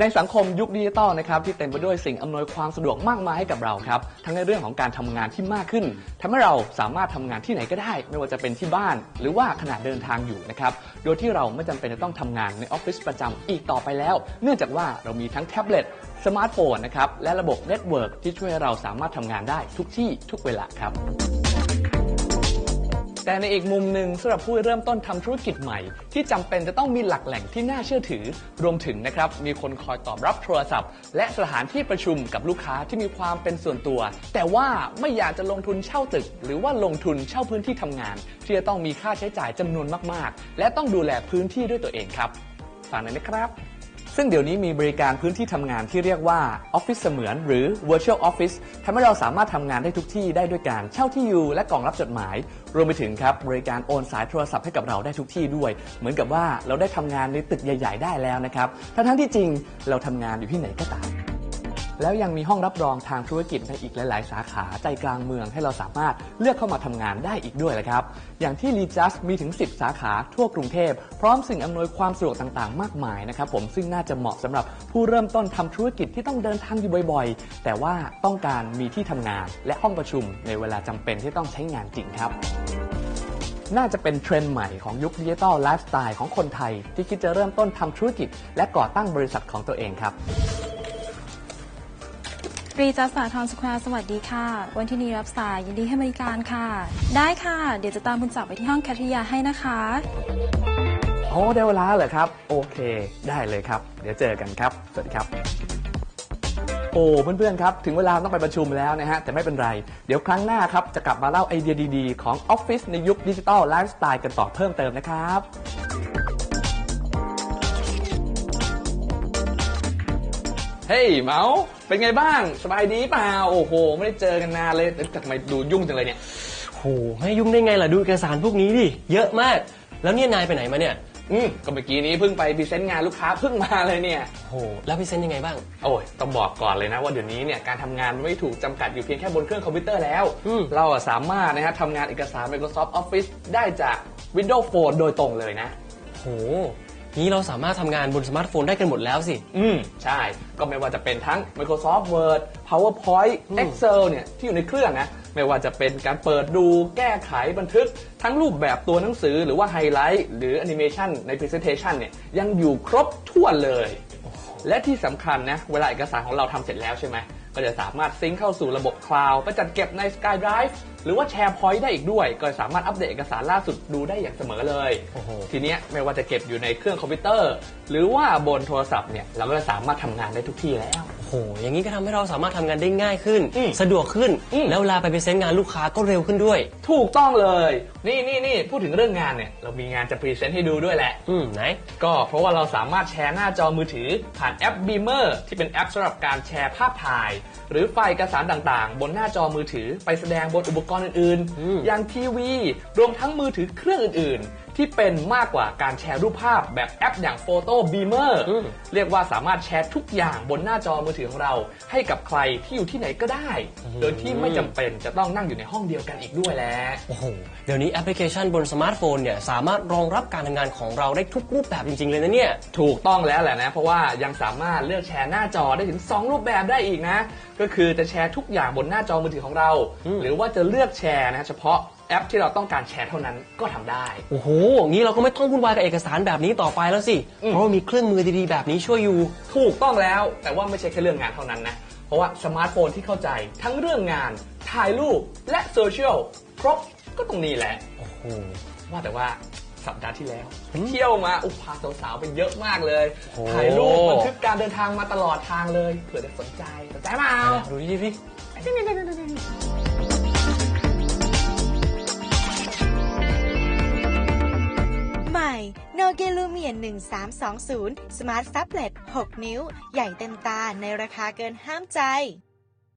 ในสังคมยุคดิจิตอลนะครับที่เต็มไปด้วยสิ่งอำนวยความสะดวกมากมายให้กับเราครับทั้งในเรื่องของการทำงานที่มากขึ้นทำให้เราสามารถทำงานที่ไหนก็ได้ ไม่ว่าจะเป็นที่บ้าน หรือว่าขณะเดินทางอยู่นะครับโดยที่เราไม่จำเป็นจะต้องทำงานในออฟฟิศประจำอีกต่อไปแล้ว เนื่องจากว่าเรามีทั้งแท็บเล็ตสมาร์ทโฟนนะครับและระบบเน็ตเวิร์กที่ช่วยให้เราสามารถทำงานได้ทุกที่ทุกเวลาครับ แต่ในอีกมุมหนึ่งสำหรับผู้เริ่มต้นทำธุรกิจใหม่ ที่จำเป็นจะต้องมีหลักแหล่งที่น่าเชื่อถือ รวมถึงนะครับมีคนคอยตอบรับโทรศัพท์ และสถานที่ประชุมกับลูกค้าที่มีความเป็นส่วนตัว แต่ว่าไม่อยากจะลงทุนเช่าตึก หรือว่าลงทุนเช่าพื้นที่ทำงาน ที่จะต้องมีค่าใช้จ่ายจำนวนมาก ๆ และต้องดูแลพื้นที่ด้วยตัวเองครับฟังหน่อยนะครับ ซึ่งเดี๋ยวนี้มีบริการพื้นที่ทำงานที่เรียกว่าออฟฟิศเสมือน หรือ virtual office ทำให้เราสามารถทำงานได้ทุกที่ได้ด้วยการเช่าที่อยู่และกล่องรับจดหมาย รวมไปถึงครับบริการโอนสายโทรศัพท์ให้กับเราได้ทุกที่ด้วย เหมือนกับว่าเราได้ทำงานในตึกใหญ่ ๆ ได้แล้วนะครับทั้งๆที่จริงเราทำงานอยู่ที่ไหนก็ตาม แล้วยังมีห้องรับรองทางธุรกิจในอีกหลาย ๆ สาขาใจกลางเมืองให้เราสามารถเลือกเข้ามาทำงานได้อีกด้วยแหละครับ อย่างที่รีจัสมีถึง 10 สาขาทั่วกรุงเทพ พร้อมสิ่งอำนวยความสะดวกต่าง ๆ มากมายนะครับผมซึ่งน่าจะเหมาะสำหรับผู้เริ่มต้นทำธุรกิจที่ต้องเดินทางอยู่บ่อย ๆ แต่ว่าต้องการมีที่ทำงาน และห้องประชุมในเวลาจำเป็นที่ต้องใช้งานจริงครับน่าจะเป็นเทรนด์ใหม่ของยุคดิจิทัลไลฟ์สไตล์ของคนไทย ที่คิดจะเริ่มต้นทำธุรกิจ และก่อตั้งบริษัทของตัวเองครับ รีจัสสาทรสแควร์สวัสดีค่ะ วันที่นี้รับสายยินดีให้บริการค่ะ ได้ค่ะ เดี๋ยวจะตามคุณจับไปที่ห้องแคทริยาให้นะคะโอ้ได้เวลาเหรอครับ โอเค ได้เลยครับ เดี๋ยวเจอกันครับ สวัสดีครับ โอ้เพื่อนๆครับ ถึงเวลาต้องไปประชุมแล้วนะฮะ แต่ไม่เป็นไร เดี๋ยวครั้งหน้าครับ จะกลับมาเล่าไอเดียดีๆ ของออฟฟิศในยุคดิจิทัลไลฟ์สไตล์กันต่อเพิ่มเติมนะครับ เฮ้ยเมาส์เป็นไงบ้างสบายดีเปล่าโอ้โห ไม่ได้เจอกันนานเลยแต่ทำไมดูยุ่งจังเลยเนี่ยโหไม่ยุ่งได้ไงล่ะดูเอกสารพวกนี้ดิเยอะมาก แล้วเนี่ยนายไปไหนมาเนี่ย อืมก็เมื่อกี้นี้เพิ่งไปพรีเซนต์งานลูกค้าเพิ่งมาเลยเนี่ยโหแล้วพี่เซนยังไงบ้าง โอ้ยต้องบอกก่อนเลยนะว่าเดี๋ยวนี้เนี่ยการทำงานมันไม่ถูกจำกัดอยู่เพียงแค่บนเครื่องคอมพิวเตอร์แล้ว อืม เราอะสามารถนะฮะทำงานเอกสาร Microsoft Office ได้จาก Windows Phone โดยตรงเลยนะ โห นี้เราสามารถทำงานบนสมาร์ทโฟนได้กันหมดแล้วสิ อืม ใช่ ก็ไม่ว่าจะเป็นทั้ง Microsoft Word PowerPoint อืม Excel เนี่ยที่อยู่ในเครื่องนะ ไม่ว่าจะเป็นการเปิดดูแก้ไขบันทึก ทั้งรูปแบบตัวหนังสือหรือว่าไฮไลท์หรือแอนิเมชันใน Presentation เนี่ยยังอยู่ครบถ้วนเลย และที่สำคัญนะ เวลาเอกสารของเราทำเสร็จแล้วใช่ไหม ก็จะสามารถซิงค์เข้าสู่ระบบคลาวด์ไปจัดเก็บใน SkyDrive หรือว่า SharePoint ได้อีกด้วย ก็สามารถอัปเดตเอกสารล่าสุดดูได้อย่างเสมอเลย โอ้โห ทีเนี้ยไม่ว่าจะเก็บอยู่ในเครื่องคอมพิวเตอร์ หรือว่าบนโทรศัพท์เนี่ยเราก็จะสามารถทำงานได้ทุกที่แล้ว โหอย่างนี้ก็ทำให้เราสามารถทำงานได้ง่ายขึ้น อืมสะดวกขึ้น อืม แล้วเวลาไปพรีเซนต์งานลูกค้าก็เร็วขึ้นด้วย ถูกต้องเลย นี่นี่นี่พูดถึงเรื่องงานเนี่ย เรามีงานจะพรีเซนต์ให้ดูด้วยแหละ อืมไหน ก็เพราะว่าเราสามารถแชร์หน้าจอมือถือ ผ่านแอป Beamer ที่เป็นแอปสำหรับการแชร์ภาพถ่าย หรือไฟล์เอกสารต่างๆ บนหน้าจอมือถือ ไปแสดงบนอุปกรณ์อื่นอืม ๆ อย่างทีวี รวมทั้งมือถือเครื่องอื่นๆ ที่เป็นมากกว่าการแชร์รูปภาพแบบแอปอย่าง Photo Beamer อืมเรียกว่าสามารถแชร์ทุกอย่างบนหน้าจอมือถือของเรา ให้กับใครที่อยู่ที่ไหนก็ได้ โดยที่ไม่จำเป็นจะต้องนั่งอยู่ในห้องเดียวกันอีกด้วยแหละโอ้โหเดี๋ยวนี้แอปพลิเคชันบนสมาร์ทโฟนเนี่ยสามารถรองรับการทำงานของเราได้ทุกรูปแบบจริง ๆ เลยนะเนี่ยถูกต้องแล้วแหละนะ เพราะว่ายังสามารถเลือกแชร์หน้าจอได้ถึง 2 รูปแบบได้อีกนะ ก็คือจะแชร์ทุกอย่างบนหน้าจอมือถือของเราอืมหรือว่าจะเลือกแชร์นะเฉพาะแอปที่เราต้องการแชร์เท่านั้นก็ทำได้ โอ้โหงี้เราก็ไม่ต้องวุ่นวายกับเอกสารแบบนี้ต่อไปแล้วสิ อืม เพราะว่ามีเครื่องมือดีๆแบบนี้ช่วยอยู่ ถูกต้องแล้ว แต่ว่าไม่ใช่แค่เรื่องงานเท่านั้นนะ เพราะว่าสมาร์ทโฟนที่เข้าใจทั้งเรื่องงาน ถ่ายรูปและโซเชียลครบก็ตรงนี้แหละ โอ้โห ว่าแต่ว่าสัปดาห์ที่แล้วอืมเที่ยวมาอุยพาสาวๆไปเยอะมากเลย โอ้ ถ่ายรูปบันทึกการเดินทางมาตลอดทางเลยเผื่อจะสนใจสนใจเปล่า ดูดิพี่ให โนเกลูเมียน1320 สมาร์ทแท็บเล็ต 6 นิ้ว ใหญ่เต็มตาในราคาเกินห้ามใจ